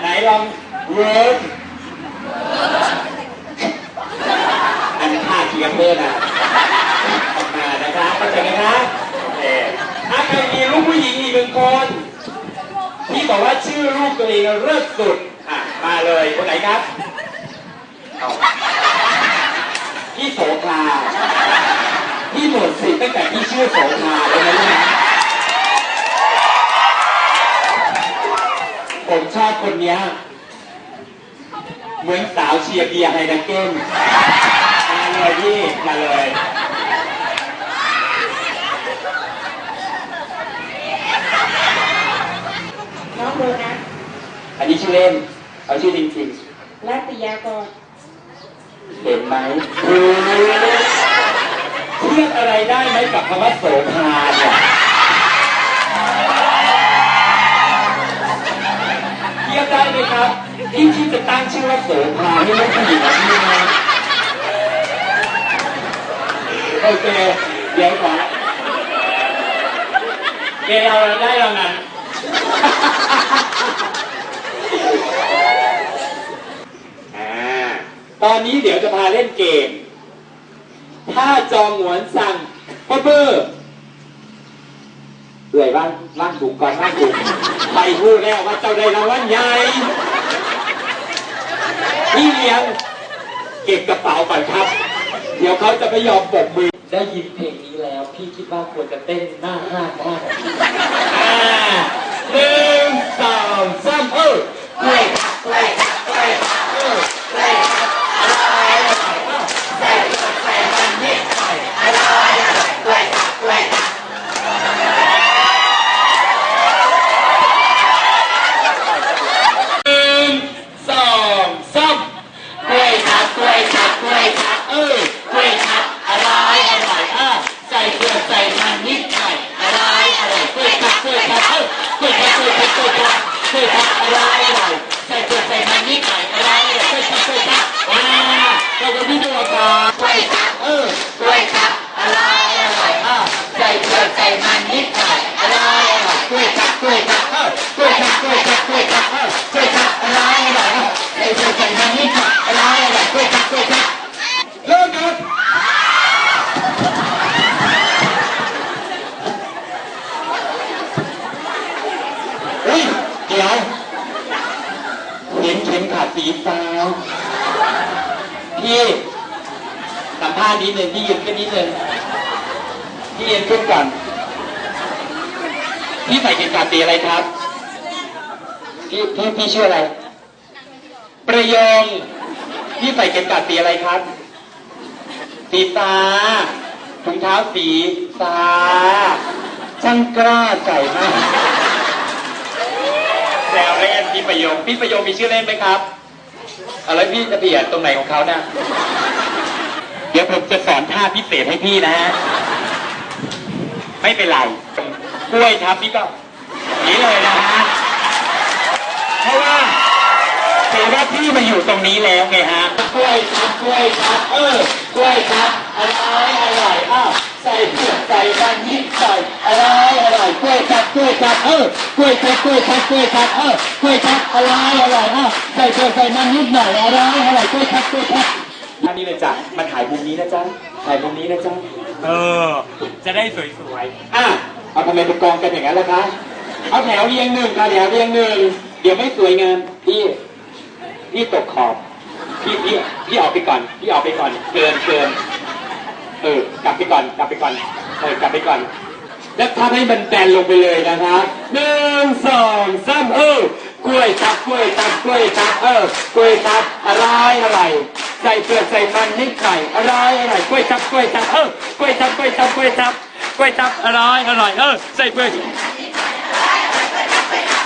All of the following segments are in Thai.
ไหมฮะไหนลองเวิร์กอันนี้ท่าเทียมเบอร์นะออกมานะคะเข้าใจไหมคะโอเคถ้าใครมีลูกผู้หญิงอีกหนึ่งคนที่บอกว่าชื่อลูกตัวเองเลิศสุดอะมาเลยคนไหนครับอาพี่โสภาพี่หมดสิทธิ์ตั้งแต่พี่ชื่อโสภาแล้วนะ ผมชอบคนเนี้ย เหมือนสาวเชียร์เบียร์ไฮนักเก้นมาเลยพี่มาเลย น้องโบนัสอันนี้ชื่อเล่น เอาชื่อจริงรัตยากรๆเห็นไหมเทียบอะไรได้ไหมกับคำว่าโสภา ว่าโสภาให้ลูกผู้หญิงนี้นะโอเค เดี๋ยวก่อเกลเราได้แล้วนะตอนนี้เดี๋ยวจะพาเล่นเกม ถ้าจองหวนสั่งป๊อเรื่อยบ้างบ้างถูกก่อนบ้างถูกไปพูดแล้วว่าเจ้าได้รางวัลใหญ่ พี่เลี้ยงเก็บกระเป๋าก่อนครับ เดี๋ยวเขาจะไม่ยอมปกมือ ได้ยินเพลงนี้แล้ว พี่คิดว่าควรจะเต้นหน้าห้างมาอ่าหนึ่งสองสามเออเว้ยเว้ยเว้ยเออเว้ยอะไรอะไรใส่ใส่มันนิดหน่อยอะไรเว้ยเว้ยหนึ่งสองสามกล้วยทับกล้วยทับกล้วยทับเออกล้วยทับอะไรอะไรอะใส่เกลือใส่มันนิดหน่อยอะไรอะไรกล้วยทับกล้วยทับเออกล้วยทับกล้วยทับกล้วยทับกล้วยทับอะไรอะไรใส่เกลือใส่มันนิดหน่อยอะไรอะไรกล้วยทับกล้วยทับอ่าเราจะพี่ดูอาการกล้วยทับเออกล้วยทับอะไรอะไรอะใส่เกลือใส่มันนิดหน่อยอะไรอะไรกล้วยทับกล้วยทับเออกล้วยทับกล้วยทับกล้วยทับเออกล้วยทับอะไรอะไรอะใส่เกลือใส่มันนิดหน่อยอะไรอะไรกล้วยทับกล้วยทับเริ่มครับ เฮ้ยเดี๋ยว เห็นเข็มขัดสีฟ้าพี่สัมภาษณ์นิดหนึ่งพี่ยืนขึ้นนิดหนึ่งพี่ยืนขึ้นก่อนพี่ใส่เข็มขัดสีอะไรครับพี่พี่พี่ชื่ออะไร ประยงพี่ใส่เข็มขัดสีอะไรครับ สีฟ้าถุงเท้าสีฟ้าช่างกล้าใส่มาก พี่ประโยงพี่ประโยงมีชื่อเล่นไหมครับอะไรพี่จะเบียดตรงไหนของเขานะเดี๋ยวผมจะสอนท่าพิเศษให้พี่นะฮะไม่เป็นไรกล้วยครับพี่ก็นี่เลยนะฮะเพราะว่าถือว่าพี่มาอยู่ตรงนี้แล้วไงฮะกล้วยครับกล้วยครับเออกล้วยครับอะไรอร่อยอ้าวใส่เผือกใส่มันนิดใส่อะไรอร่อยกล้วยครับกล้วยครับเออ กล้วยครับกล้วยครับกล้วยครับเออกล้วยครับอะไรอร่อยอ้าวใส่เผือใส่มันนิดหน่อยอะไรอร่อยกล้วยครับกล้วยครับอันนี้เลยจ้ะมาถ่ายมุมนี้นะจ๊ะถ่ายมุมนี้นะจ๊ะเออ จะได้สวยๆอะเอาทำไมเป็นกองกันอย่างนั้นล่ะคะเอาแถวเรียงหนึ่งค่ะแถวเรียงหนึ่งเดี๋ยวไม่สวยงามพี่พี่ตกขอบพี่พี่พี่ออกไปก่อนพี่ออกไปก่อนเกินเกินเออกลับไปก่อนกลับไปก่อนเออกลับไปก่อน แล้วทำให้มันแบนลงไปเลยนะครับหนึ่งสองสามเออกล้วยทับกล้วยทับกล้วยทับเออกล้วยทับอะไรอะไรใส่เปลือกใส่มันนิดหน่อยอะไรอะไรกล้วยทับกล้วยทับเออกล้วยทับกล้วยทับกล้วยทับกล้วยทับอะไรอร่อยเออใส่เปลือก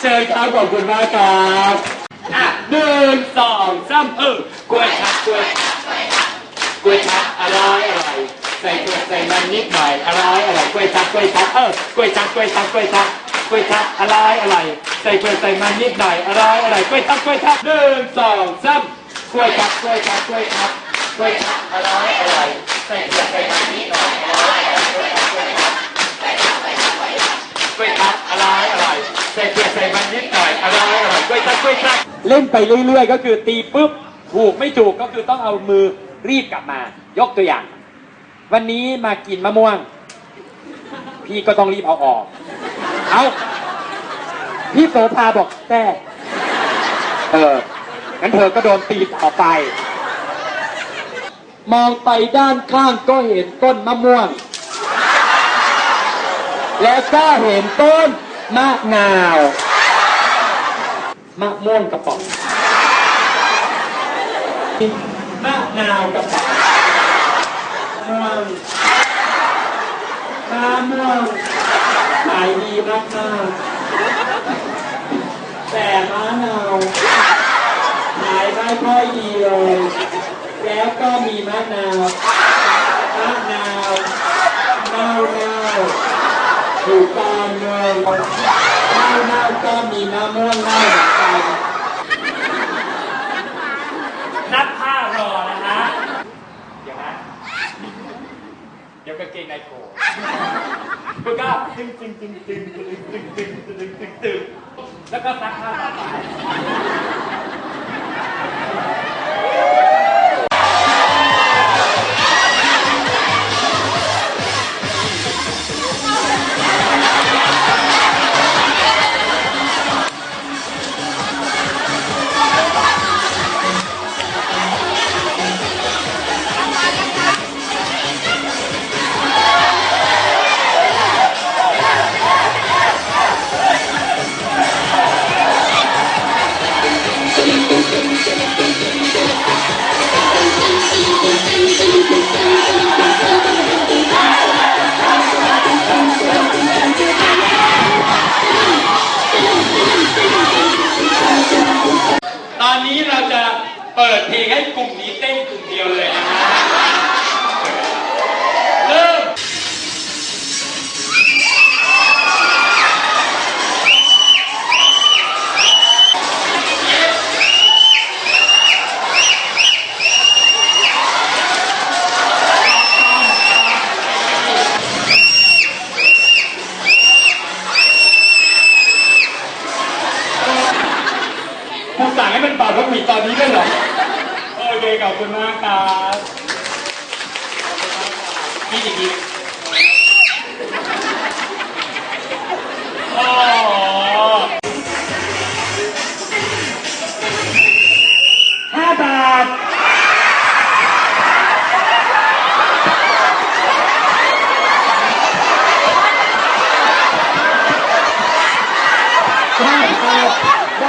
เชิญครับขอบคุณมากครับอะหนึ่งสองสามเออกล้วยทับกล้วยกล้วยทับอะไรอะไรใส่เปลือกใส่มันนิดหน่อยอะไรอะไร กล้วยทับกล้วยทับเออกล้วยทับกล้วยทับกล้วยทับกล้วยทับอะไรอะไรใส่เปลือกใส่มันนิดหน่อยอะไรอะไรกล้วยทับกล้วยทับหนึ่งสองสามกล้วยทับกล้วยทับกล้วยทับกล้วยทับอะไรอะไรใส่กลือใส่มันนิดหน่อยกล้วยทับอร่อยอร่อยใส่กลือใส่มันนิดหน่อยอร่อยอร่อยกล้วยทับกล้วยทับเล่นไปเรื่อยๆ ก็คือตีปุ๊บถูกไม่ถูกก็คือต้องเอามือรีบกลับมา ยกตัวอย่าง วันนี้มากินมะม่วง พี่ก็ต้องรีบเอาออก เอาพี่โสภาบอกแต่เอองั้นเธอก็โดนตีต่อไป มองไปด้านข้างก็เห็นต้นมะม่วง แล้วก็เห็นต้นมะนาวมะม่วงกระป๋องมะนาวกระป๋องม่วง มะม่วงขายดีมากมากแต่มะนาวขายไม่ค่อยดีเลย แล้วก็มีมะนาวมะนาวเน่าเน่าอยู่กลางเมืองเน่าเน่าก็มีมะม่วงเน่าเหมือนกันนับผ้ารอนะฮะ เดี๋ยวนะ เดี๋ยวกางเกงในโผล่แล้วก็ตึงตึงตึงตึงตึงตึงตึงตึงตึงตึงแล้วก็ซักผ้าต่อไป เปิดเพลงให้กลุ่มนี้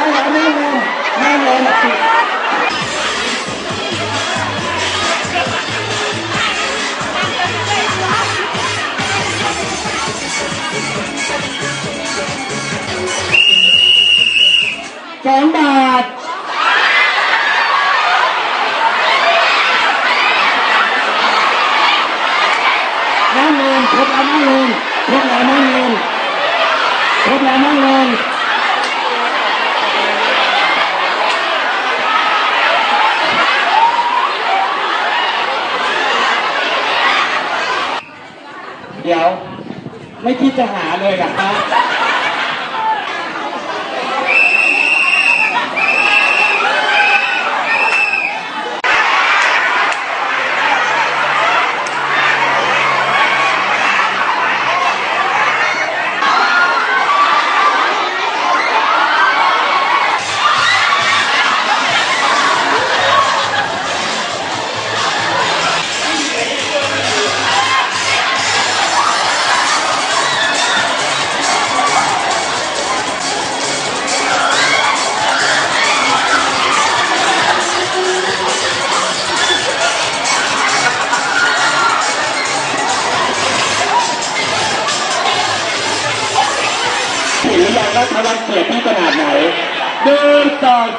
สิสองบาทนั่งลงครบแล้วนั่งลงครบแล้วนั่งลงครบแล้วนั่งลง เดี๋ยว ไม่คิด จะหาเลยเหรอฮะ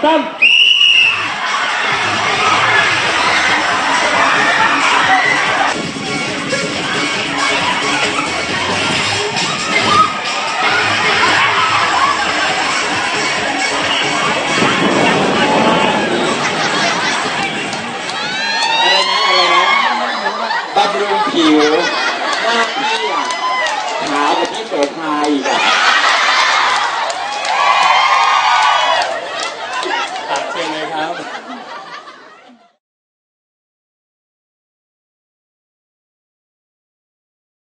kaptan.